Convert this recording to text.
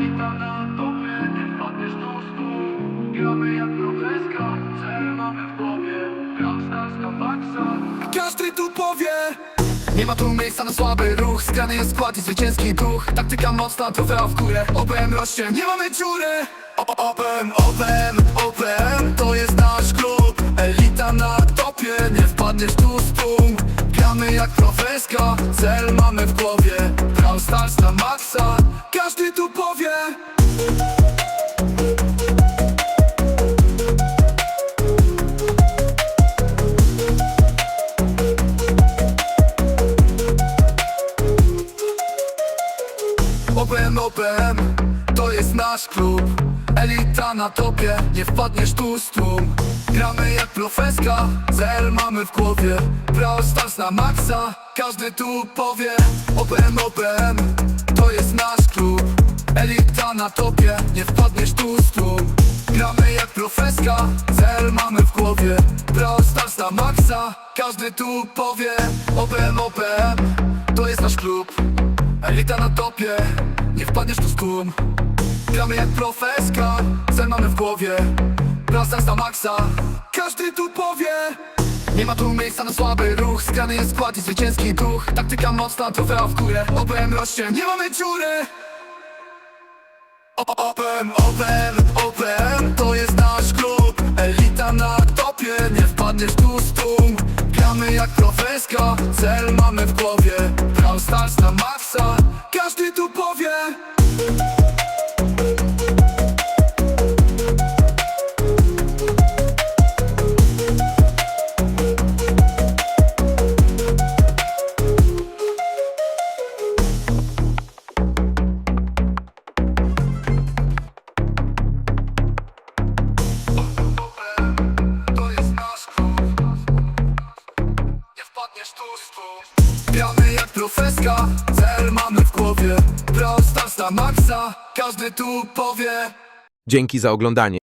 Elita na topie, nie wpadniesz do stu. Gramy jak groteska, cel mamy w głowie. Rockstar z kompaksa Każdy tu powie. Nie ma tu miejsca na słaby ruch. Skrany jest skład i zwycięski duch. Taktyka mocna, trofea w górę. OPM rośnie, nie mamy dziury. O Open, open, open. To jest nasz klub. Elita na topie, nie wpadniesz tu z punkt. Gramy jak profeska, cel mamy w głowie. OPM, to jest nasz klub. Elita na topie, nie wpadniesz tu z tłum. Gramy jak profeska, cel mamy w głowie. Brawl Stars na maksa, każdy tu powie. OPM, OPM, to jest nasz klub. Elita na topie, nie wpadniesz tu z tłum. Gramy jak profeska, cel mamy w głowie. Brawl Stars na maksa, każdy tu powie. OPM, OPM, to jest nasz klub. Elita na topie, nie wpadniesz tu tłum. Gramy jak profeska, cel mamy w głowie. Prostans na maksa, każdy tu powie. Nie ma tu miejsca na słaby ruch. Skrany jest skład i zwycięski duch. Taktyka mocna, trofea w górę OPM rośnie, nie mamy dziury. OPM, OPM, OPM To jest nasz klub. Elita na topie, nie wpadniesz tu z tłum. Gramy jak profeska, cel mamy w głowie. Brawl Stars na maksa, Gramy jak profeska Cel mamy w głowie Stars na maksa Każdy tu powie Dzięki za oglądanie.